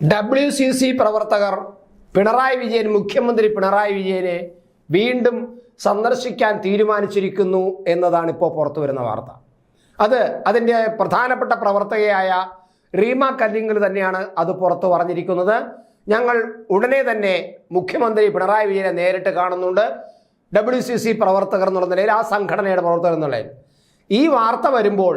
W C C പ്രവർത്തകർ പിണറായി വിജയൻ മുഖ്യമന്ത്രി പിണറായി വിജയനെ വീണ്ടും സന്ദർശിക്കാൻ തീരുമാനിച്ചിരിക്കുന്നു എന്നതാണ് ഇപ്പോൾ പുറത്തു വരുന്ന വാർത്ത. അത് അതിന്റെ പ്രധാനപ്പെട്ട പ്രവർത്തകയായ റീമ കല്ലിങ്ങൾ തന്നെയാണ് അത് പുറത്തു പറഞ്ഞിരിക്കുന്നത്. ഞങ്ങൾ ഉടനെ തന്നെ മുഖ്യമന്ത്രി പിണറായി വിജയനെ നേരിട്ട് കാണുന്നുണ്ട്. ഡബ്ല്യു സി സി പ്രവർത്തകർ എന്നുള്ള നിലയിൽ ആ സംഘടനയുടെ പ്രവർത്തകർ എന്നുള്ള ഈ വാർത്ത വരുമ്പോൾ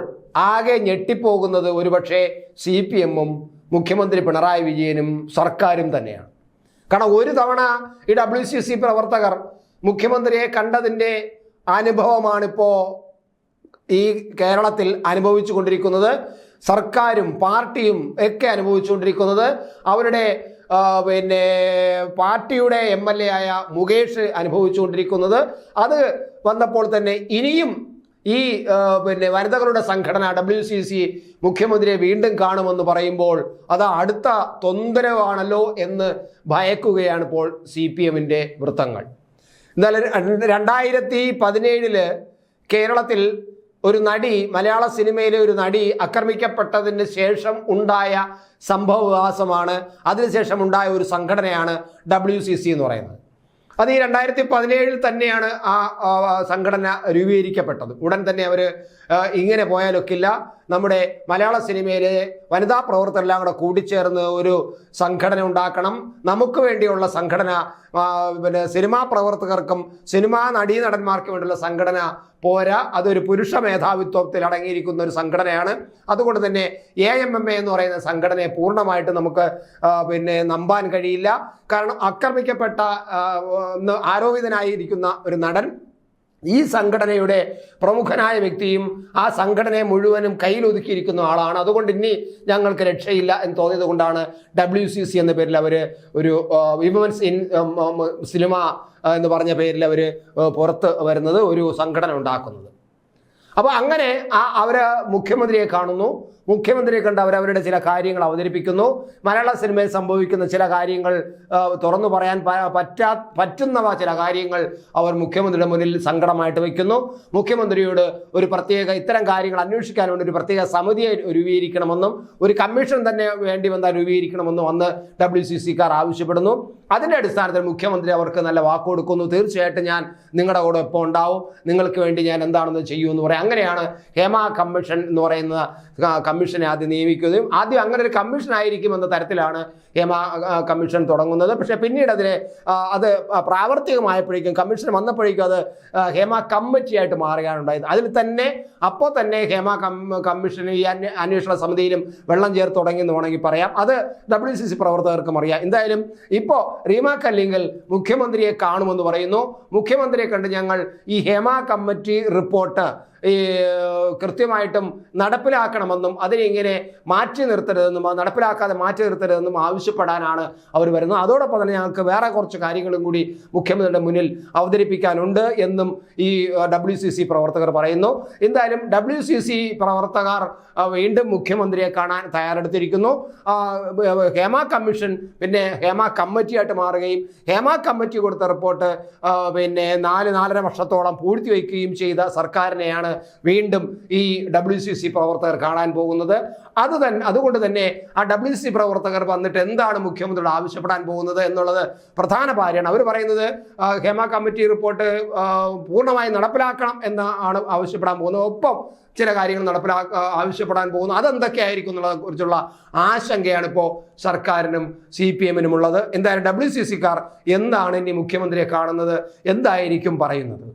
ആകെ ഞെട്ടിപ്പോകുന്നത് ഒരുപക്ഷെ സി പി എമ്മും മുഖ്യമന്ത്രി പിണറായി വിജയനും സർക്കാരും തന്നെയാണ്. കാരണം ഒരു തവണ ഈ ഡബ്ല്യു സി സി പ്രവർത്തകർ മുഖ്യമന്ത്രിയെ കണ്ടതിന്റെ അനുഭവമാണിപ്പോൾ ഈ കേരളത്തിൽ അനുഭവിച്ചു കൊണ്ടിരിക്കുന്നത് സർക്കാരും പാർട്ടിയും ഒക്കെ അനുഭവിച്ചുകൊണ്ടിരിക്കുന്നത്. അവരുടെ പിന്നെ പാർട്ടിയുടെ എം എൽ എ ആയ മുകേഷ് അനുഭവിച്ചുകൊണ്ടിരിക്കുന്നത്. അത് വന്നപ്പോൾ തന്നെ ഇനിയും ഈ പിന്നെ വനിതകളുടെ സംഘടന ഡബ്ല്യു സി സി മുഖ്യമന്ത്രിയെ വീണ്ടും കാണുമെന്ന് പറയുമ്പോൾ അത് അടുത്ത തൊന്തരവാണല്ലോ എന്ന് ഭയക്കുകയാണ് ഇപ്പോൾ സി പി എമ്മിന്റെ വൃത്തങ്ങൾ. എന്നാലും രണ്ടായിരത്തി പതിനേഴിൽ കേരളത്തിൽ ഒരു നടി മലയാള സിനിമയിലെ ഒരു നടി ആക്രമിക്കപ്പെട്ടതിന് ശേഷം ഉണ്ടായ സംഭവവികാസമാണ്. അതിനുശേഷം ഉണ്ടായ ഒരു സംഘടനയാണ് ഡബ്ല്യു സി സി എന്ന് പറയുന്നത്. അത് ഈ രണ്ടായിരത്തി പതിനേഴിൽ തന്നെയാണ് ആ സംഘടന രൂപീകരിക്കപ്പെട്ടത്. ഉടൻ തന്നെ അവർ ഇങ്ങനെ പോയാലൊക്കില്ല. നമ്മുടെ മലയാള സിനിമയിലെ വനിതാ പ്രവർത്തകരെല്ലാം കൂടെ കൂടിച്ചേർന്ന് ഒരു സംഘടന ഉണ്ടാക്കണം. നമുക്ക് വേണ്ടിയുള്ള സംഘടന പിന്നെ സിനിമാ പ്രവർത്തകർക്കും സിനിമാ നടീനടന്മാർക്കും വേണ്ടിയുള്ള സംഘടന പോരാ. അതൊരു പുരുഷ മേധാവിത്വത്തിൽ അടങ്ങിയിരിക്കുന്ന ഒരു സംഘടനയാണ്. അതുകൊണ്ട് തന്നെ എ എം എം എ എന്ന് പറയുന്ന സംഘടനയെ പൂർണമായിട്ട് നമുക്ക് പിന്നെ നമ്പാൻ കഴിയില്ല. കാരണം ആക്രമിക്കപ്പെട്ട ആരോപിതനായിരിക്കുന്ന ഒരു നടൻ ഈ സംഘടനയുടെ പ്രമുഖനായ വ്യക്തിയും ആ സംഘടനയെ മുഴുവനും കയ്യിലൊതുക്കിയിരിക്കുന്ന ആളാണ്. അതുകൊണ്ട് ഇനി ഞങ്ങൾക്ക് രക്ഷയില്ല എന്ന് തോന്നിയത് കൊണ്ടാണ് ഡബ്ല്യു സി സി എന്ന പേരിൽ അവർ ഒരു വിമൻസ് ഇൻ സിനിമ എന്ന് പറഞ്ഞ പേരിൽ അവർ പുറത്ത് വരുന്നത് ഒരു സംഘടന ഉണ്ടാക്കുന്നത്. അപ്പോൾ അങ്ങനെ ആ അവർ മുഖ്യമന്ത്രിയെ കാണുന്നു. മുഖ്യമന്ത്രിയെ കണ്ട് അവരവരുടെ ചില കാര്യങ്ങൾ അവതരിപ്പിക്കുന്നു. മലയാള സിനിമയിൽ സംഭവിക്കുന്ന ചില കാര്യങ്ങൾ തുറന്നു പറയാൻ പറ്റാ പറ്റുന്നവ ചില കാര്യങ്ങൾ അവർ മുഖ്യമന്ത്രിയുടെ മുന്നിൽ സങ്കടമായിട്ട് വയ്ക്കുന്നു. മുഖ്യമന്ത്രിയോട് ഒരു പ്രത്യേക ഇത്തരം കാര്യങ്ങൾ അന്വേഷിക്കാൻ വേണ്ടി ഒരു പ്രത്യേക സമിതിയെ രൂപീകരിക്കണമെന്നും ഒരു കമ്മീഷൻ തന്നെ വേണ്ടി വന്നാൽ രൂപീകരിക്കണമെന്നും അന്ന് ഡബ്ല്യു സി സിക്കാർ ആവശ്യപ്പെടുന്നു. അതിന്റെ അടിസ്ഥാനത്തിൽ മുഖ്യമന്ത്രി അവർക്ക് നല്ല വാക്ക് കൊടുക്കുന്നു. തീർച്ചയായിട്ടും ഞാൻ നിങ്ങളുടെ കൂടെ ഇപ്പോൾ ഉണ്ടാവും. നിങ്ങൾക്ക് വേണ്ടി ഞാൻ എന്താണെന്ന് ചെയ്യൂ എന്ന് പറയും. അങ്ങനെയാണ് ഹേമ കമ്മീഷൻ എന്ന് പറയുന്ന കമ്മീഷനെ ആദ്യം നിയമിക്കുകയും ആദ്യം അങ്ങനെ ഒരു കമ്മീഷൻ ആയിരിക്കും എന്ന തരത്തിലാണ് ഹേമ കമ്മീഷൻ തുടങ്ങുന്നത്. പക്ഷേ പിന്നീട് അതിനെ അത് പ്രാവർത്തികമായപ്പോഴേക്കും കമ്മീഷൻ വന്നപ്പോഴേക്കും അത് ഹേമ കമ്മിറ്റിയായിട്ട് ആയിട്ട് മാറുകയാണുണ്ടായത്. അതിൽ തന്നെ അപ്പോൾ തന്നെ ഹേമ കമ്മീഷൻ ഈ അന്വേഷണ സമിതിയിലും വെള്ളം ചേർത്ത് തുടങ്ങി എന്ന് വേണമെങ്കിൽ പറയാം. അത് ഡബ്ല്യു സി സി പ്രവർത്തകർക്കും അറിയാം. എന്തായാലും ഇപ്പോൾ റീമ കല്ലിങ്കൽ മുഖ്യമന്ത്രിയെ കാണുമെന്ന് പറയുന്നു. മുഖ്യമന്ത്രിയെ കണ്ട് ഞങ്ങൾ ഈ ഹേമ കമ്മിറ്റി റിപ്പോർട്ട് ഈ കൃത്യമായിട്ടും നടപ്പിലാക്കണമെന്നും അതിനെ ഇങ്ങനെ മാറ്റി നിർത്തരുതെന്നും അത് നടപ്പിലാക്കാതെ മാറ്റി നിർത്തരുതെന്നും ആവശ്യപ്പെടാനാണ് അവർ വരുന്നത്. അതോടൊപ്പം തന്നെ ഞങ്ങൾക്ക് വേറെ കുറച്ച് കാര്യങ്ങളും കൂടി മുഖ്യമന്ത്രിയുടെ മുന്നിൽ അവതരിപ്പിക്കാനുണ്ട് എന്നും ഈ ഡബ്ല്യു സി സി പ്രവർത്തകർ പറയുന്നു. എന്തായാലും ഡബ്ല്യു സി സി പ്രവർത്തകർ വീണ്ടും മുഖ്യമന്ത്രിയെ കാണാൻ തയ്യാറെടുത്തിരിക്കുന്നു. ഹേമ കമ്മീഷൻ പിന്നെ ഹേമ കമ്മിറ്റിയായിട്ട് മാറുകയും ഹേമ കമ്മിറ്റി കൊടുത്ത റിപ്പോർട്ട് പിന്നെ നാല് നാലര വർഷത്തോളം പൂഴ്ത്തിവെക്കുകയും ചെയ്ത സർക്കാരിനെയാണ് വീണ്ടും ഈ ഡബ്ല്യു സി സി പ്രവർത്തകർ കാണാൻ പോകുന്നത്. അത് തന്നെ അതുകൊണ്ട് തന്നെ ആ ഡബ്ല്യു സി പ്രവർത്തകർ വന്നിട്ട് എന്താണ് മുഖ്യമന്ത്രിയോട് ആവശ്യപ്പെടാൻ പോകുന്നത് എന്നുള്ളത് പ്രധാന ഭാര്യയാണ്. അവർ പറയുന്നത് ഹേമ കമ്മിറ്റി റിപ്പോർട്ട് പൂർണമായി നടപ്പിലാക്കണം എന്നാണ് ആവശ്യപ്പെടാൻ പോകുന്നത്. ഒപ്പം ചില കാര്യങ്ങൾ നടപ്പിലാ ആവശ്യപ്പെടാൻ പോകുന്നു. അതെന്തൊക്കെയായിരിക്കും എന്നുള്ളതിനെ കുറിച്ചുള്ള ആശങ്കയാണ് ഇപ്പോൾ സർക്കാരിനും സി പി എമ്മിനും ഉള്ളത്. എന്തായാലും ഡബ്ല്യു സി സിക്കാർ എന്താണ് ഇനി മുഖ്യമന്ത്രിയെ കാണുന്നത്? എന്തായിരിക്കും പറയുന്നത്?